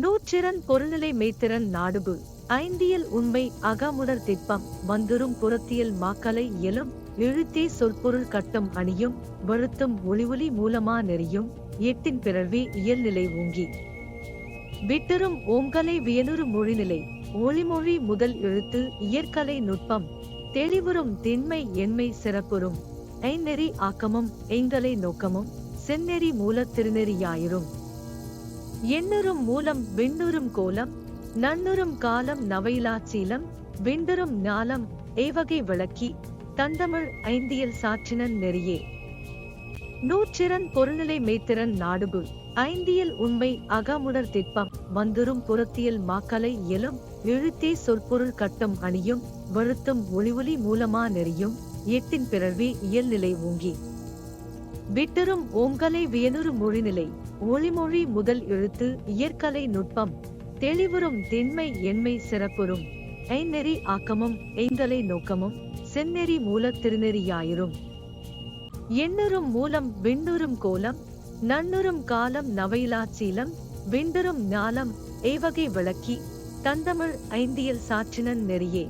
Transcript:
நூற்றிறன் பொருள்நிலை மெய்த்திறன் நாடுபு. ஐந்தியல் உண்மை அகமுடர் திப்பம் வந்துரும் புறத்தியல் மாக்கலை இயலும் எழுத்தே சொற்பொருள் கட்டம் அணியும் வழுத்தும் ஒளிஒலி மூலமா நெறியும் எட்டின் பிறழ்வே இயல்நிலை ஓங்கி விட்டரும் ஓங்கலை வியனுறு மொழிநிலை. ஒளிமொழி முதல் எழுத்து இயற்கலை நுட்பம். தெளிவுறும் திண்மை எண்மை சிறப்புறும். ஐநெறி ஆக்கமும் எங்கலை நோக்கமும் செந்நெறி மூல திருநெறியாயிரும். எண்ணுறும் மூலம் விண்ணுறும் கோலம் நன்னுறும் காலம் நவையிலாச்சீலம் விண்டுறும் ஞாலம் ஏவகை விளக்கி தந்தமிழ் ஐந்தியல் சாற்றினன் நெறியே. நூற்றிறன் பொருநிலை மேத்திறன் நாடுபு ஐந்தியல் உண்மை அகமுடர் திட்பம் வந்துரும் புறத்தியல் மாக்கலை இயலும் எழுத்தே சொற்பொருள் கட்டம் அணியும் வழுத்தும் ஒளிஒலி மூலமா நெறியும் எட்டின் பிறவி இயல்நிலை ஓங்கி. விட்டரும் ஓங்கலை வியனுறு மொழிநிலை. ஒளிமொழி முதல் எழுத்து இயற்கலை நுட்பம். தெளிவுறும் திண்மை எண்மை சிறப்புறும். ஐநெறி ஆக்கமும் எய்தலை நோக்கமும் செந்நெறி மூல திருநெறியாயிரும். எண்ணுறும் மூலம் விண்ணுறும் கோலம் நன்னுறும் காலம் நவையிலாச்சீலம் விண்டுறும் ஞாலம் ஏவகை விளக்கி தந்தமிழ் ஐந்தியல் சாற்றினன் நெறியே.